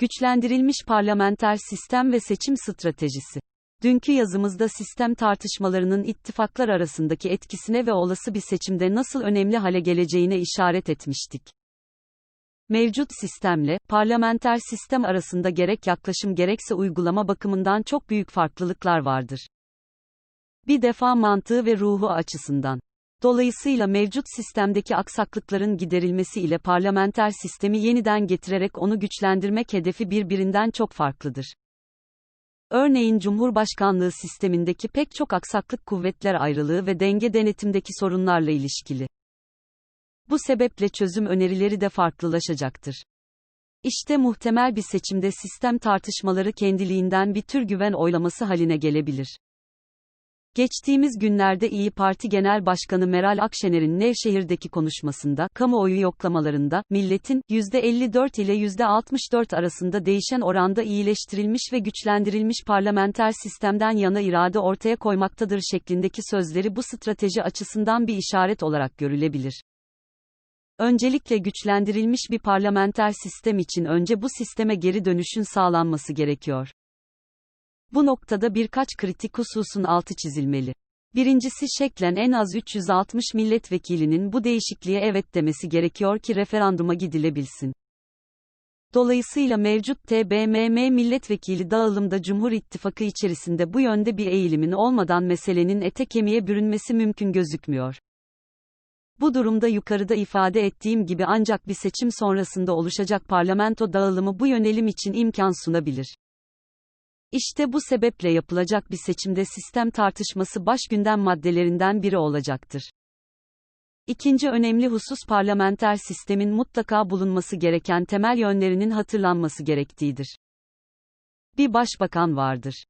Güçlendirilmiş parlamenter sistem ve seçim stratejisi. Dünkü yazımızda sistem tartışmalarının ittifaklar arasındaki etkisine ve olası bir seçimde nasıl önemli hale geleceğine işaret etmiştik. Mevcut sistemle, parlamenter sistem arasında gerek yaklaşım gerekse uygulama bakımından çok büyük farklılıklar vardır. Bir defa mantığı ve ruhu açısından. Dolayısıyla mevcut sistemdeki aksaklıkların giderilmesi ile parlamenter sistemi yeniden getirerek onu güçlendirmek hedefi birbirinden çok farklıdır. Örneğin Cumhurbaşkanlığı sistemindeki pek çok aksaklık kuvvetler ayrılığı ve denge denetimdeki sorunlarla ilişkili. Bu sebeple çözüm önerileri de farklılaşacaktır. İşte muhtemel bir seçimde sistem tartışmaları kendiliğinden bir tür güven oylaması haline gelebilir. Geçtiğimiz günlerde İyi Parti Genel Başkanı Meral Akşener'in Nevşehir'deki konuşmasında, kamuoyu yoklamalarında, milletin, %54 ile %64 arasında değişen oranda iyileştirilmiş ve güçlendirilmiş parlamenter sistemden yana irade ortaya koymaktadır şeklindeki sözleri bu strateji açısından bir işaret olarak görülebilir. Öncelikle güçlendirilmiş bir parlamenter sistem için önce bu sisteme geri dönüşün sağlanması gerekiyor. Bu noktada birkaç kritik hususun altı çizilmeli. Birincisi şeklen en az 360 milletvekilinin bu değişikliğe evet demesi gerekiyor ki referanduma gidilebilsin. Dolayısıyla mevcut TBMM milletvekili dağılımda Cumhur İttifakı içerisinde bu yönde bir eğilimin olmadan meselenin ete kemiğe bürünmesi mümkün gözükmüyor. Bu durumda yukarıda ifade ettiğim gibi ancak bir seçim sonrasında oluşacak parlamento dağılımı bu yönelim için imkan sunabilir. İşte bu sebeple yapılacak bir seçimde sistem tartışması baş gündem maddelerinden biri olacaktır. İkinci önemli husus parlamenter sistemin mutlaka bulunması gereken temel yönlerinin hatırlanması gerektiğidir. Bir başbakan vardır.